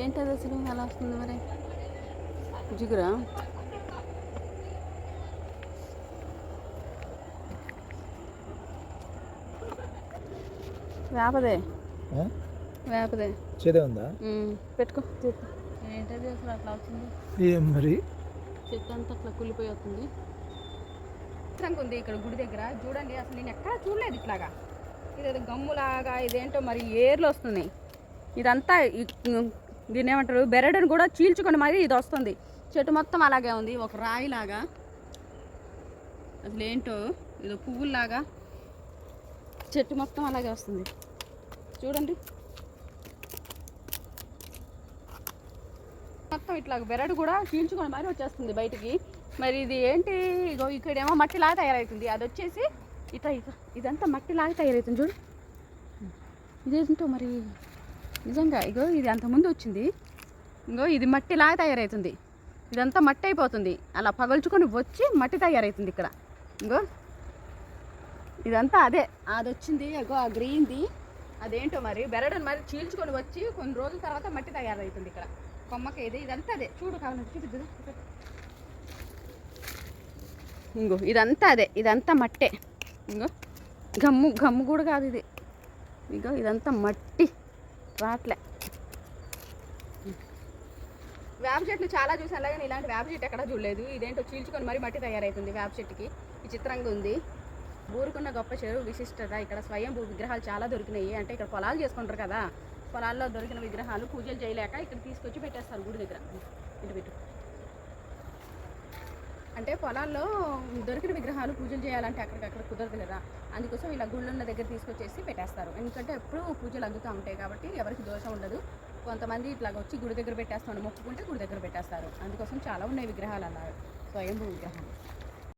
ఏంటది అసలు? అలా వస్తుంది మరి? జిగురా? వేపదే? వేపదే. చేదే ఉందా? పెట్టుకో. చెట్టు ఏంటది అసలు అట్లా వచ్చింది ఏం మరి? చెట్టు అంతా అట్లా కుళ్ళిపోయి వస్తుంది. ఉంది ఇక్కడ గుడి దగ్గర. చూడండి అసలు నేను ఎక్కడా చూడలేదు ఇట్లాగా. ఇదేదో గమ్ములాగా ఇదేంటో మరి ఏర్లు వస్తున్నాయి. ఇదంతా దీని ఏమంటారు? బెరడుని కూడా చీల్చుకొని మరి ఇది వస్తుంది. చెట్టు మొత్తం అలాగే ఉంది ఒక రాయిలాగా. అసలు ఏంటో? ఇది పువ్వుల్లాగా. చెట్టు మొత్తం అలాగే వస్తుంది. చూడండి. మొత్తం ఇట్లా బెరడు కూడా చీల్చుకొని మరి వచ్చేస్తుంది బయటికి. మరి ఇది ఏంటి? ఇగో ఇక్కడేమో మట్టిలాగా తయారవుతుంది అది వచ్చేసి ఇట్లా ఇత. ఇదంతా మట్టిలాగా తయారవుతుంది చూడు. ఇదేంటో మరి? నిజంగా ఇగో ఇది అంతకుముందు వచ్చింది. ఇంగో ఇది మట్టిలాగా తయారవుతుంది. ఇదంతా మట్టి అయిపోతుంది. అలా పగల్చుకొని వచ్చి మట్టి తయారవుతుంది ఇక్కడ. ఇంగో. ఇదంతా అదే. అది వచ్చింది అగో ఆ గ్రీన్ది. అదేంటో మరి? బెరడని మరి చీల్చుకొని వచ్చి కొన్ని రోజుల తర్వాత మట్టి తయారవుతుంది ఇక్కడ. కొమ్మకి ఇది ఇదంతా అదే. చూడు కావాలంటే చూపిద్దు. ఇంగో ఇదంతా అదే. ఇదంతా మట్టే. ఇంకో గమ్ము గమ్ము కూడా కాదు ఇది. ఇగో ఇదంతా మట్టి రాట్లే. వేప చెట్లు చాలా చూసాను అలాగే ఇలాంటి వేప చెట్టు ఎక్కడా చూడలేదు. ఇదేంటో చీల్చుకొని మరి మట్టి తయారవుతుంది వేప చెట్టుకి. విచిత్రంగా ఉంది. ఊరుకున్న గొప్ప చెరువు విశిష్టత. ఇక్కడ స్వయం భూ విగ్రహాలు చాలా దొరికినాయి. అంటే ఇక్కడ పొలాలు చేసుకుంటారు కదా పొలాల్లో దొరికిన విగ్రహాలు పూజలు చేయలేక ఇక్కడ తీసుకొచ్చి పెట్టేస్తారు గుడి దగ్గర. ఇటు పెట్టు. అంటే పొలాల్లో దొరికిన విగ్రహాలు పూజలు చేయాలంటే అక్కడికక్కడ కుదరదు కదా. అందుకోసం ఇలా గుళ్ళున్న దగ్గర తీసుకొచ్చేసి పెట్టేస్తారు. ఎందుకంటే ఎప్పుడూ పూజలు అందుతూ ఉంటాయి కాబట్టి ఎవరికి దోషం ఉండదు. కొంతమంది ఇట్లా వచ్చి గుడి దగ్గర పెట్టేస్తాను మొక్కుకుంటే గుడి దగ్గర పెట్టేస్తారు. అందుకోసం చాలా ఉన్నాయి విగ్రహాలు అన్నారు. స్వయంభూ విగ్రహాలు